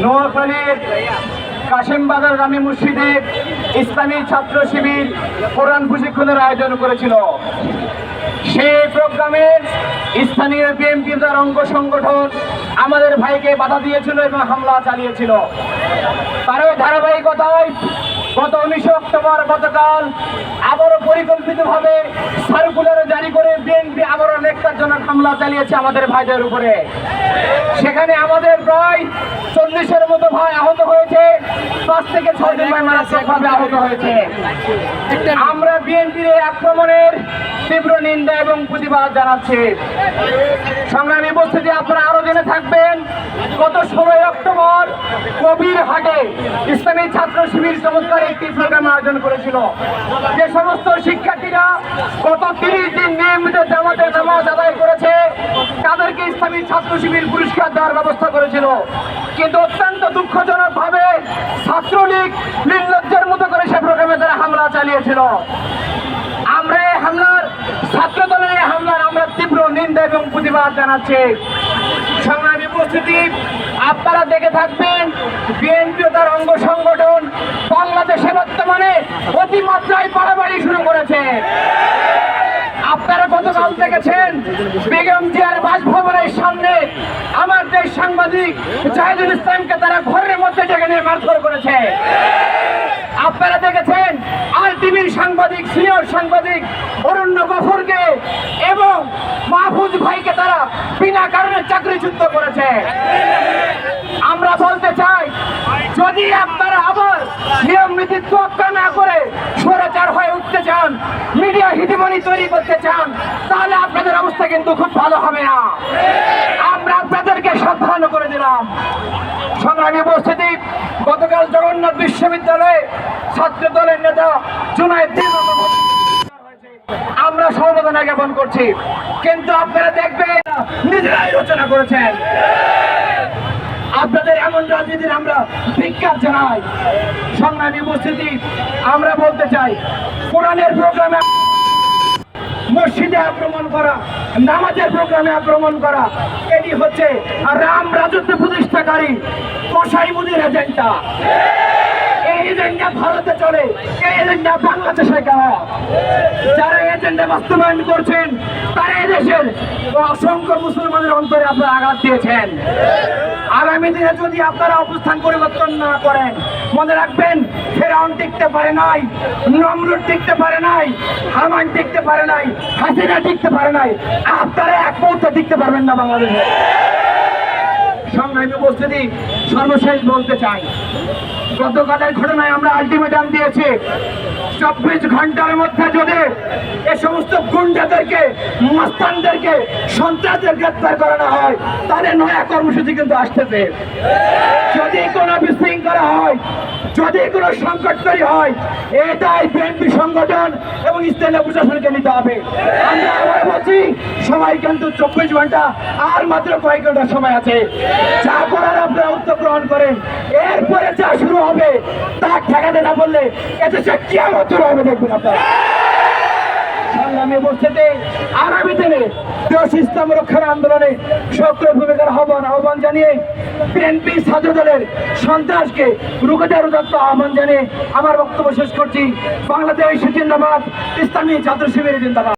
নোয়াখালীর কাশিম বাজার গ্রামী মসজিদে ইসলামী ছাত্র শিবির কোরআন প্রশিক্ষণের আয়োজন করেছিল। সেই প্রোগ্রামে স্থানীয় বিএনপি তার অঙ্গ সংগঠন আমাদের ভাইকে বাধা দিয়েছিল এবং হামলা চালিয়েছিল। তারও ধারাবাহিকতায় গত উনিশে অক্টোবর গতকাল আবারও পরিকল্পিতভাবে সার্কুলার জারি করে বিএনপি আবারও ন্যাক্কারজনক হামলা চালিয়েছে আমাদের ভাইদের উপরে। সেখানে আমাদের প্রায় চল্লিশের মতো ভাই আহত হয়েছে। পাঁচ থেকে ছয় জন ভাই মারাত্মকভাবে আহত হয়েছে। আমরা বিএনপির এই আক্রমণের তীব্র নিন্দা এবং প্রতিবাদ জানাচ্ছি। সংগ্রামী উপস্থিতি, আপনারা আরও জেনে থাকবেন, গত ষোলোই অক্টোবর কবির হাটে ইসলামী ছাত্র শিবির চমৎকার একটি প্রোগ্রাম আয়োজন করেছিল। যে সমস্ত শিক্ষার্থীরা গত তিরিশ দিন নিয়মিত জামাতে নামাজ আদায় করেছে। তাদেরকে ইসলামী ছাত্র শিবির পুরস্কার দেওয়ার ব্যবস্থা করেছিল। কিন্তু অত্যন্ত দুঃখজনক ভাবে ছাত্রলীগ নির্লজ্জের মতো করে সে প্রোগ্রামে তারা হামলা চালিয়েছিল। আমরা এই হামলার ছাত্র দলের এই হামলার আমরা তীব্র নিন্দা এবং প্রতিবাদ জানাচ্ছি। সংগ্রামী উপস্থিতি, আপনারা দেখে থাকবেন, বিএনপি তার অঙ্গ সংগঠন বাংলাদেশে বর্তমানে অতিমাত্রায় বাড়াবাড়ি শুরু করেছে আপনারা গতকাল দেখেছেন বেগম জিয়ার বাসভবনের সামনে আমার দেশ সাংবাদিক জাহিদুল ইসলামকে তারা ঘরের মধ্যে ডেকে নিয়ে মারধর করেছে। আপনারা দেখেছেন আর টিভির সাংবাদিক, সিনিয়র সাংবাদিক অরণ্য গফরকে এবং মাহফুজ ভাইকে তারা বিনা কারণে চাকরিচ্যুত করেছে। আমরা বলতে চাই, যদি আপনারা হয়ে উঠতে চান, মিডিয়া হিটিমনি তৈরি করতে চান, তাহলে আপনাদের অবস্থা কিন্তু খুব ভালো হবে না। আমরা আপনাদেরকে সাবধান করে দিলাম। সংগ্রামী উপস্থিতি, গতকাল জগন্নাথ বিশ্ববিদ্যালয়ে ছাত্র দলের নেতা জুনায়দ আমরা সমবেদনা জ্ঞাপন করছি। কিন্তু আপনারা দেখবেন, নিজেরাই রচনা করেছেন। আপনাদের এমন রাজনীতির আমরা ভিক্ষার জানাই, সংগ্রামী উপস্থিতি, আমরা বলতে চাই, কোরআনের প্রোগ্রামে মসজিদে আক্রমণ করা, নামাজের প্রোগ্রামে আক্রমণ করা, এটি হচ্ছে রাম রাজত্ব প্রতিষ্ঠাকারী কসাই মুদির এজেন্ডা এই এজেন্ডা ভারতে চলে, এই এজেন্ডা বাংলাদেশে কেন যারা এজেন্ডা বাস্তবায়ন করছেন, তারা এদেশের অসংখ্য মুসলমানের অন্তরে আপনারা আঘাত দিয়েছেন। আগামী দিনে যদি আপনারা অবস্থান পরিবর্তন না করেন, মনে রাখবেন, ফেরাউন টিকতে পারে নাই, নমরুদ টিকতে পারে নাই হামান টিকতে পারে নাই, হাসিনা টিকতে পারে নাই, আপনারা এক মুহূর্তে টিকতে পারবেন না বাংলাদেশে। সংগ্রামী উপস্থিতি, সর্বশেষ বলতে চাই গতকালের ঘটনায় আমরা আলটিমেটাম দিয়েছি। চব্বিশ ঘণ্টার মধ্যে যদি এ সমস্ত গুন্ডাদেরকে, মস্তানদেরকে, সন্ত্রাসদের গ্রেপ্তার করানো হয়, তাহলে নয়া কর্মসূচি কিন্তু আসতেছে। যদি কোনো বিশৃঙ্খলা হয়, যদি কোনো সংকট তৈরি হয়, এটাই বিএনপি সংগঠন এবং স্থানীয় প্রশাসনকে নিতে হবে। আমরা আবার বলছি সবাই কিন্তু চব্বিশ ঘণ্টা, আর মাত্র কয়েক ঘণ্টা সময় আছে। যা করার আপনারা উদ্যোগ গ্রহণ করেন। এরপরে যা শুরু হবে, তা ঠেকাতে না বললে এতে সে কিয়ামত শুরু হবে, দেখবেন আপনারা। আন্দোলনে সক্রিয় জানিয়ে সন্ত্রাসকে জানিয়ে আমার বক্তব্য শেষ করছি। বাংলাদেশ জিন্দাবাদ, ইসলামী ছাত্র শিবির জিন্দাবাদ।